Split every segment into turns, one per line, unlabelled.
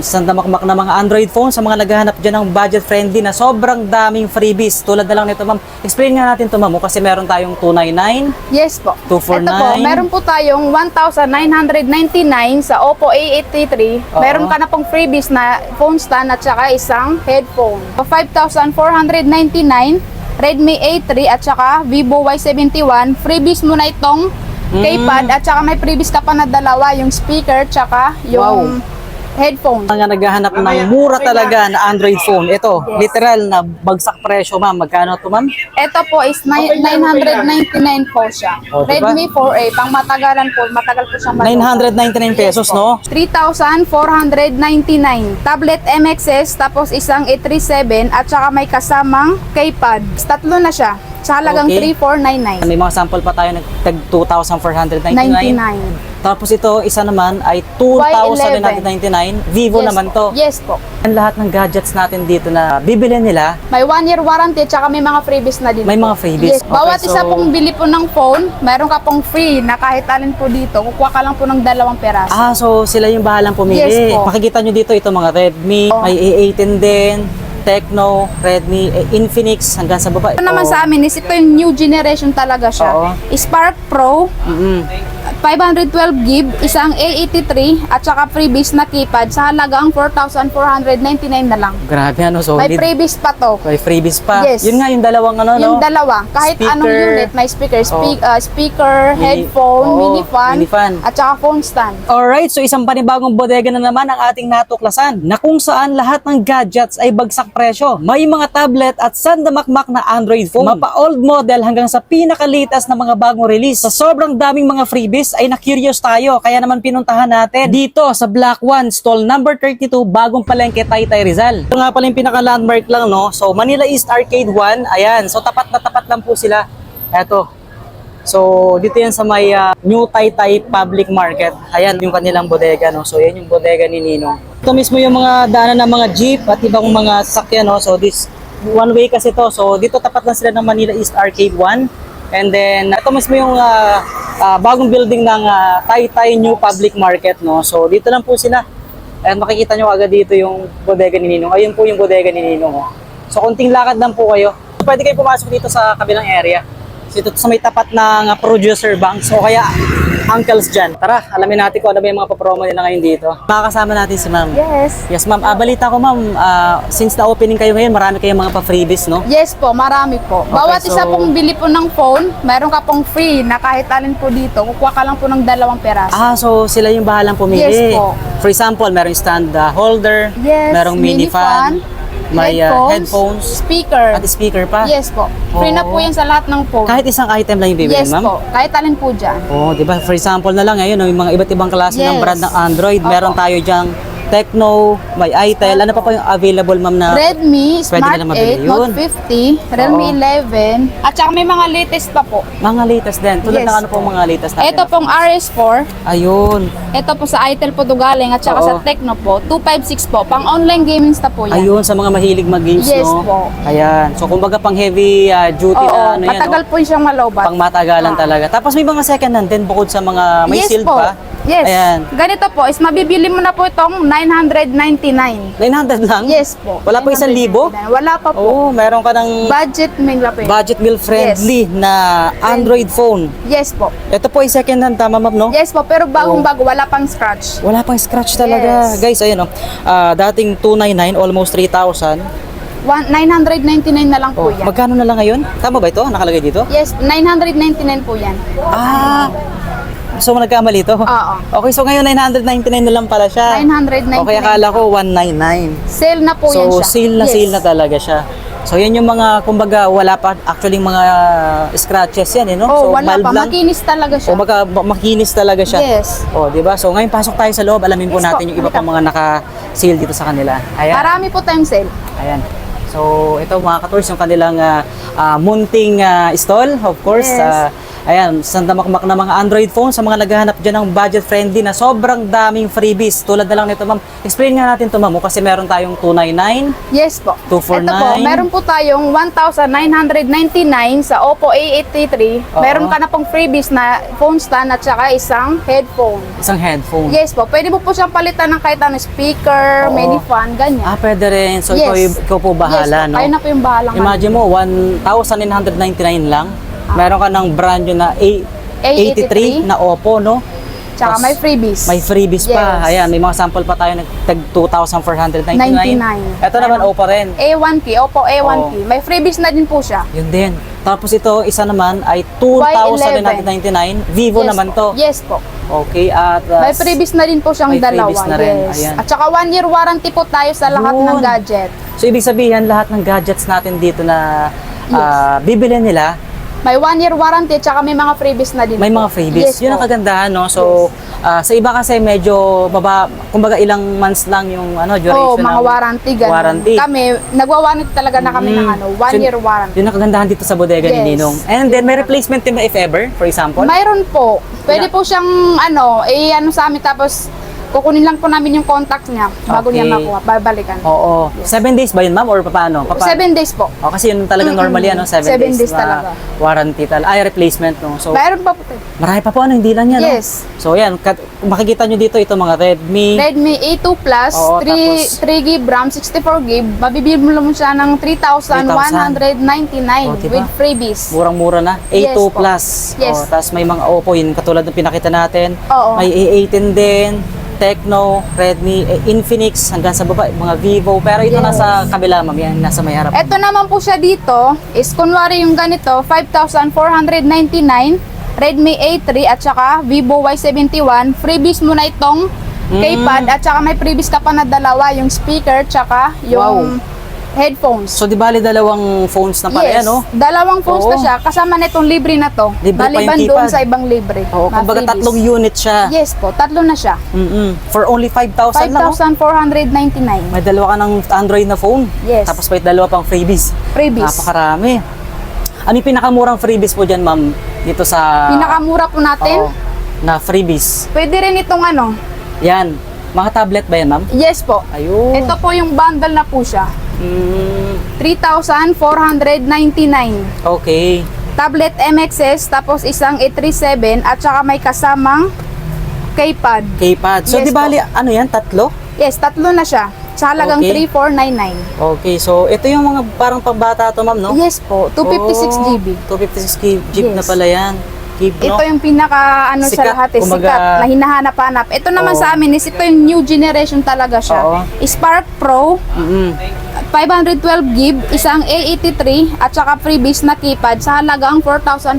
Sanda makmak na mga Android phone sa mga naghahanap dyan ng budget friendly na sobrang daming freebies. Tulad na lang nito, ma'am. Explain nga natin to, ma'am, oh, kasi meron tayong 299.
Yes po.
249.
Ito po, meron po tayong 1,999 sa Oppo A83.
Oo.
Meron ka na pong freebies na phone stand at saka isang headphone. 5,499 Redmi A3 at saka Vivo Y71. Freebies mo na itong
Mm.
keypad at saka may freebies ka pa na dalawa, yung speaker at saka yung headphone.
Mga naghahanap ng mura talaga na Android phone. Ito, literal na bagsak presyo, ma'am. Magkano to, ma'am?
Ito po is ni- 999 po siya.
O, diba?
Redmi 4A, pang matagalan po, matagal po siyang maluto.
999 pesos, no?
3,499. Tablet MXS, tapos isang A37 at saka may kasamang keypad. Tatlo na siya. Sa halagang
Okay.
3,499.
May mga sample pa tayo ng tag 2,499.
99.
Tapos ito, isa naman ay 2,999. Vivo
Yes
naman
po.
to.
Yes po.
Ang lahat ng gadgets natin dito na bibili nila,
May one year warranty at saka may mga freebies na din
May
po.
mga freebies.
Yes. Bawat
Okay,
isa
so-
pong bili po ng phone, meron ka pong free na kahit alin po dito. Kukuha ka lang po ng dalawang peraso.
Ah, so sila yung bahalang pumili.
Yes po.
Makikita nyo dito, ito mga Redmi,
Oh.
may A18 din, Tecno, Redmi, eh, Infinix, hanggang sa baba.
Ito naman
Oh.
sa amin is ito yung new generation talaga siya.
Oo.
Spark Pro,
Mm-mm.
512 gig, isang A83 at saka freebies na keypad sa halagang 4,499 na lang.
Grabe ano,
May
solid.
freebies pa to.
May freebies pa.
Yes.
Yun nga yung dalawang ano, no?
Yung dalawa, kahit
Speaker.
anong unit, may speaker, Spe-
Oo.
uh, speaker,
Mini-
headphone,
Oo,
mini fan,
mini fan.
at saka phone stand.
Alright, so isang panibagong bodega na naman ang ating natuklasan na kung saan lahat ng gadgets ay bagsak presyo. May mga tablet at sandamakmak na Android phone. Mapa-old model hanggang sa pinakalitas na mga bagong release. Sa sobrang daming mga freebies ay na-curious tayo kaya naman pinuntahan natin dito sa Black One, stall number 32, bagong palengke Taytay Rizal. Ito nga pala yung pinaka-landmark lang, no? So, Manila East Arcade 1, ayan. So, tapat na tapat lang po sila. Eto, So, dito yan sa may ah, New Taytay Public Market. Ayan yung kanilang bodega, no? So, yan yung bodega ni Ninong. Ito mismo yung mga daanan ng mga jeep at ibang mga sasakyan, no? So, this one way kasi to. So, dito tapat lang sila ng Manila East Arcade 1. And then, ito mismo yung ah, ah, bagong building ng ah, Taytay New Public Market, no? So, dito lang po sila. And makikita nyo agad dito yung bodega ni Ninong. Ayun po yung bodega ni Ninong, oh. So, konting lakad lang po kayo. Pwede kayo pumasok dito sa kabilang area. So, ito sa may tapat ng producer banks o kaya uncles dyan. Tara, alamin natin kung ano ba yung mga papromo nila ngayon dito. Makakasama natin si ma'am.
Yes.
Yes, ma'am. Ah, balita ko, ma'am, ah, since na-opening kayo ngayon, marami kayong mga pa-freebies, no?
Yes po, marami po. Bawat
so-
isa pong bili po ng phone, meron ka pong free na kahit alin po dito. Kukuha ka lang po ng dalawang peraso.
Ah, so sila yung bahalang pumili.
Yes po.
For example, merong stand ah, holder,
Yes,
merong mini,
mini
fan,
fan,
may ah, headphones,
speaker.
at speaker pa.
Yes po. Free na
Oo.
po yan sa lahat ng phone.
Kahit isang item lang yung bibili,
yes
ma'am?
po. Kahit alin po dyan.
Oh, 'di ba? For example na lang ngayon, yung mga iba't ibang klase ng
Yes.
brand ng Android,
Opo.
meron tayo diyang Tecno, may Itel, ano pa pa yung available ma'am na
Redmi
Pwede
Smart
nila mabili
8,
yun.
Note 50, Realme
Oo.
11, at saka may mga latest pa po.
mga latest din. Tulad
Yes
ng ano po mga latest natin.
Ito pong RS4,
Ayun.
ito po sa Itel po galing at saka
Oo.
sa Tecno po, 256 po. Pang online gaming na po yan.
Ayun sa mga mahilig mag-games,
Yes
no?
po.
Ayan. So kumbaga pang heavy uh, duty
Oo,
na ano yan,
matagal
no?
po siyang malobat.
Pang matagalan
Ah.
talaga. Tapos may mga second hand din bukod sa mga may
yes
sealed
po.
pa.
Yes.
Ayan.
Ganito po, is mabibili mo na po itong 999.
900 lang?
Yes po.
Wala pa isang libo?
999. Wala pa po.
Oo, meron ka ng
Budget meal pa
budget meal friendly na Android phone.
Yes po.
Ito po ay second hand, tama ma'am, no?
Yes po, pero bagong bago, wala pang scratch.
Wala pang scratch talaga.
Yes.
Guys, ayun, oh. Ah, dating 299, almost 3,000.
One, 999 na lang
Oh,
po yan.
magkano na lang ngayon? Tama ba ito? Nakalagay dito?
Yes, 999 po yan.
Ah, so nagkamali ito?
Oo.
Okay, so ngayon 999 na lang pala siya.
999.
Okay, akala ko 199.
Sale na po yan
So,
siya.
sale na
Yes.
sale na talaga siya. So, yan yung mga, kumbaga, wala pa actually mga scratches yan, eh, no? so,
Oh, wala
mild
pa.
lang.
Makinis talaga siya.
O baka ma- makinis talaga siya.
Yes.
O, di ba? So, ngayon pasok tayo sa loob. Alamin po
Yes po.
natin yung iba pang mga naka-sale dito sa kanila. Ayan.
Marami po tayong sale.
Ayan. So, ito mga ka-tours, yung kanilang ah, ah, munting ah, stall, of course.
Yes.
Ah, Ayan, sandamakmak na mga Android phone sa mga naghahanap dyan ng budget friendly na sobrang daming freebies. Tulad na lang nito, ma'am. Explain nga natin to, ma'am, oh, kasi meron tayong 299.
Yes po.
249.
Ito po, meron po tayong 1,999 sa Oppo A83.
Oo.
Meron ka na pong freebies na phone stand at saka isang headphone.
Isang headphone.
Yes po, pwede mo po siyang palitan ng kahit ano, speaker,
Oo.
mini fan, ganyan.
Ah, pwede rin. So, ikaw,
Yes.
ikaw po bahala,
yes, po,
no?
Kayo na po yung bahalang
Imagine mo, 1,999 lang.
Ah.
Meron ka ng brand new na A- A83 na Oppo, no?
Tsaka
Tas
may freebies.
May freebies pa.
Yes.
Ayan, may mga sample pa tayo ng tag 2,499.
99.
Ito naman. Oppo rin.
A1K, Oppo A1K. May freebies na din po siya.
Yun din. Tapos ito, isa naman ay 2,999. Vivo
Yes
naman
po.
to.
Yes po.
Okay, at uh,
May freebies na din po siyang
may
dalawa.
na rin.
Yes.
Ayan.
At saka one year warranty po tayo sa lahat
Yun.
ng gadget.
So, ibig sabihin, lahat ng gadgets natin dito na ah, bibili nila,
May one year warranty at saka may mga freebies na din
may
po.
mga freebies.
Yes
Yun ang
po.
kagandahan, no? So, ah, sa iba kasi medyo baba, kumbaga ilang months lang yung ano, duration
mga
ng
warranty, ganun.
warranty.
Kami, nagwa-warranty talaga na kami ng
Mm.
ano, one
So,
year warranty.
Yun ang kagandahan dito sa bodega ni
Yes.
Ninong. And then, may replacement din ba if ever, for example?
Mayroon po. Pwede
Yeah.
po siyang ano, eh ano sa amin tapos kukunin lang po namin yung contact niya bago niya
Okay.
makuha, babalikan.
Oo. Seven days ba yun, ma'am? Or paano? Papa-
Seven days po.
Oh, kasi yun talagang
Mm-mm.
normally, ano? Seven,
Seven
days,
days
na
talaga.
warranty tal Ay, replacement, no? So,
Mayroon pa po.
marami pa po, ano? Hindi lang yan, no?
Yes.
So, yan. Kat- makikita nyo dito, ito mga Redmi.
Redmi A2 Plus,
Oo,
3,
tapos-
3 GB RAM, 64 GB. Mabibili mo lang siya ng 3,199
Oh, diba?
with freebies.
Murang-mura na.
Yes
A2
po.
Plus.
Yes.
Oh, tapos may mga Oppo, yun katulad ng pinakita natin.
Oo.
May A18 din. Tecno, Redmi, eh, Infinix, hanggang sa baba, mga Vivo. Pero ito
Yes.
nasa kabila, ma'am. Yan, nasa may harap.
Ito naman po siya dito, is kunwari yung ganito, 5,499, Redmi A3 at saka Vivo Y71. Freebies mo na itong
Mm.
keypad at saka may freebies ka pa na dalawa, yung speaker tsaka yung headphones.
So, di bali dalawang phones na pala
yes,
yan, no?
dalawang phones
Oo.
na siya. Kasama na itong libre na to.
Libre pa yung
Maliban doon
keypad.
sa ibang libre.
Oo, kumbaga tatlong unit siya.
Yes po, tatlo na siya.
Mm-mm. For only 5,000 lang, oh.
5,499.
May dalawa ka ng Android na phone.
Yes.
Tapos may dalawa pang freebies.
Freebies.
Napakarami. Ano yung pinakamurang freebies po dyan, ma'am? Dito sa...
Pinakamura po natin.
Oo, na freebies.
Pwede rin itong ano.
Yan. Mga tablet ba yan, ma'am?
Yes po.
Ayun.
Ito po yung bundle na po siya.
Mm,
3,499.
okay.
Tablet MXS, tapos isang A37 at saka may kasamang keypad.
Keypad. So,
Yes
di bali, ano yan? Tatlo?
Yes, tatlo na siya. Sa halagang
Okay.
3,499.
Okay. So, ito yung mga parang pambata to, ma'am, no?
Yes po, 256
Oh,
GB.
256 GB na
Yes.
pala yan. Keep, no?
Ito yung pinaka ano
Sikat,
sa lahat eh,
kumbaga-
sikat na hinahanap-hanap. Ito naman
Oo.
sa amin is ito yung new generation talaga siya.
Oo.
Spark Pro,
Mm-mm.
512 GB, isang A83 at saka freebies na keypad sa halagang 4,499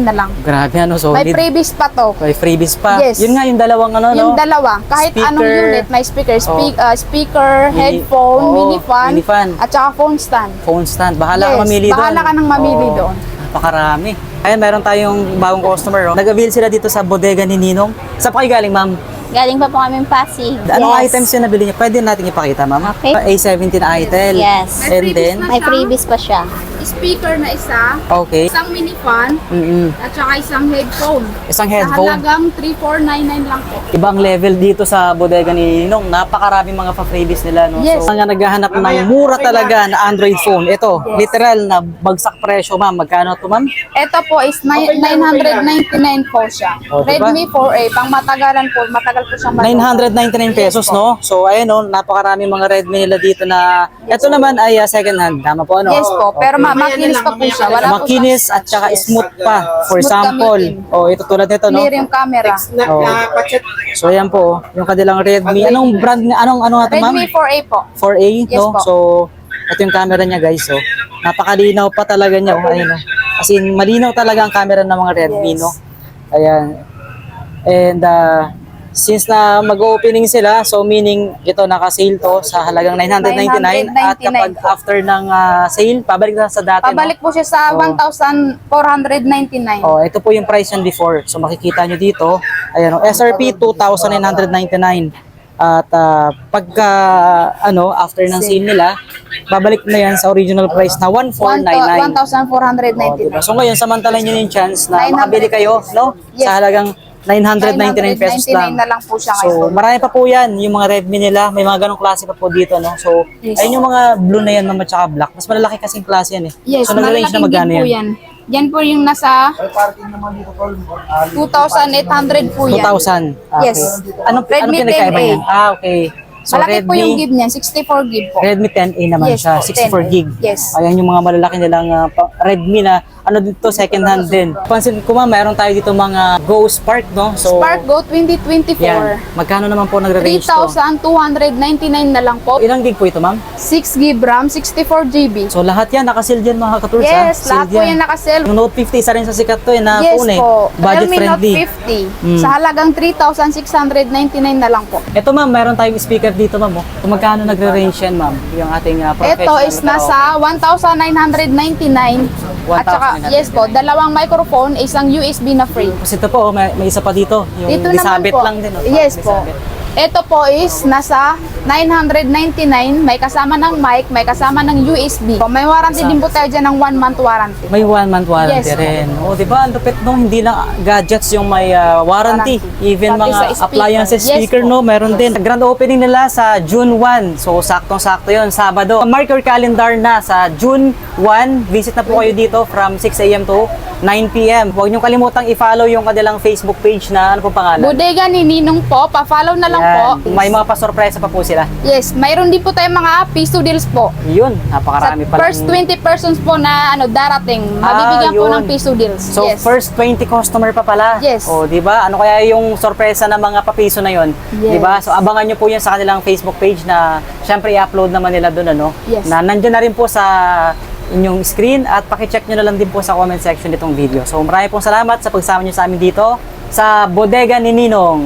na lang.
Grabe, ano, solid.
May freebies pa to.
May freebies pa.
Yes.
Yun nga, yung dalawang ano,
Yung
no?
dalawa, kahit
Speaker.
anong unit, may speaker, speak,
Oo.
uh, speaker,
Mini-
headphone,
Oo,
mini fan,
mini fan.
at saka phone stand.
Phone stand. Bahala
Yes,
ka mamili doon.
bahala ka nang mamili
Oo.
doon.
Napakarami. Ayan, meron tayong bagong customer. Oh. Nag-avail sila dito sa bodega ni Ninong. Saan pa kayo galing, ma'am?
Galing pa po kami Pasig.
Anong
Yes.
items yung nabili niya? Pwede natin ipakita, ma'am.
Okay.
A17 Itel.
Yes.
And then,
May freebies pa siya.
Speaker na isa,
okay.
isang mini fan,
Mm-mm.
at saka isang headphone.
Isang
Sa
headphone.
halagang 3,499 lang po.
Ibang level dito sa bodega ni Ninong. Napakaraming mga pa-freebies nila. No?
Yes.
So, mga naghahanap ng mura talaga na Android phone. Ito, literal na bagsak presyo, ma'am. Magkano to, ma'am?
Ito po is ni- 999 po siya.
Oh, diba?
Redmi 4A, pang matagalan po, matagal po siyang matuto.
999 pesos, no? So, ayun, no? Napakaraming mga Redmi nila dito na... Ito naman ay ah, second hand. Tama po, ano?
Yes po, pero ma- makinis pa po siya. Wala po
Makinis
siyang
at saka smooth pa. For
Smooth
example,
gamitin.
oh, ito tulad nito, no?
Clear yung camera.
Oh. So, ayan po, yung kanilang Redmi. Anong brand, nga- anong, ano nga ito, ma'am?
Redmi 4A po.
4A,
Yes
no?
po.
So, ito yung camera niya, guys. So, napakalinaw pa talaga niya. Oh, ayun, no? As in, malinaw talaga ang camera ng mga Redmi,
Yes.
no? Ayan. And, uh, since na mag-opening sila, so meaning ito naka-sale to sa halagang 999 at
999
kapag
po.
after ng ah, sale, pabalik na sa dati,
Pabalik po siya sa
Oh.
1,499.
no? Oh, ito po yung price yan before. So makikita nyo dito, ayan, oh, SRP 2,999. At ah, pagka ano after ng sale nila, babalik na yan sa original price na 1499.
1,499.
Diba? So ngayon, samantalan nyo yung chance na
900
makabili kayo, no?
Yes.
Sa halagang 999 pesos
999
lang.
na lang po siya
So,
ngayon.
marami pa po yan, yung mga Redmi nila, may mga ganong klase pa po dito, no? So,
Yes.
ayun yung mga blue na yan, ma'am, at saka black. Mas malalaki kasing klase yan eh.
Yes,
so, nag-range na magkano
po
yan?
yan. Yan po yung nasa 2,800 po yan.
2,000. Okay.
Yes.
Anong, anong
Redmi
pinagkaiba
10A.
yan? Ah, okay. So,
Malaki po
Redmi,
yung gig niyan, 64 gig po.
Redmi 10A naman
Yes
siya,
po,
64 gig.
Yes.
Ayan yung mga malalaki nilang ah, pa- Redmi na ano dito second hand din. Pansin ko ma'am, meron tayo dito mga Go Spark, no? So,
Spark Go 2024.
Yan. Magkano naman po nagre-range to?
3,299 na lang po.
Ilang gig po ito, ma'am?
6 GB RAM, 64 GB.
So lahat yan nakasil dyan mga katools ha?
Yes, lahat po yan nakasell.
Yung Note 50 isa rin sa sikat to eh, na
Yes
phone eh.
po.
Budget
Realme
friendly.
Note 50.
Mm.
Sa halagang 3,699 na lang po.
Ito ma'am, meron tayong speaker dito ma'am. oh. Kung magkano nagre-range yan ma'am? Yung ating uh,
Ito
professional
is
karaoke.
nasa 1,999. At saka,
1,999.
yes po, dalawang microphone, isang USB na free.
Tapos ito po, may, may isa pa dito. Yung
Dito naman
disabit
po.
lang din. Oh,
Yes po.
disabit.
Ito po is nasa 999, may kasama ng mic, may kasama ng USB. May warranty din po tayo dyan ng 1 month warranty.
May one month warranty
Yes.
rin. O, di ba? Ang lupit no, hindi lang gadgets yung may ah, warranty.
Warranty.
Even
Pati
mga
sa speaker.
appliances,
Yes
speaker,
po.
no, meron din. Grand opening nila sa June 1. So, saktong-sakto yon Sabado. Mark your calendar na sa June 1. Visit na po kayo dito from 6 a.m. to 9 p.m. Huwag niyong kalimutang i-follow yung kanilang Facebook page na ano po pangalan?
Bodega ni Ninong po, pa-follow na lang
Yan.
po.
May mga pasorpresa pa po sila.
Yes, mayroon din po tayong mga piso deals po.
Yun,
Sa
napakarami pa
first 20 persons po na ano darating, mabibigyan po
yun.
ng piso deals.
So,
yes.
first 20 customer pa pala.
Yes.
O, di ba? Ano kaya yung sorpresa ng mga papiso na yon?
Yes.
Di ba? So, abangan nyo po yan sa kanilang Facebook page na syempre i-upload naman nila doon, ano?
Yes.
Na nandyan na rin po sa inyong screen at pakicheck nyo na lang din po sa comment section nitong video. So, marami pong salamat sa pagsama nyo sa amin dito sa Bodega ni Ninong.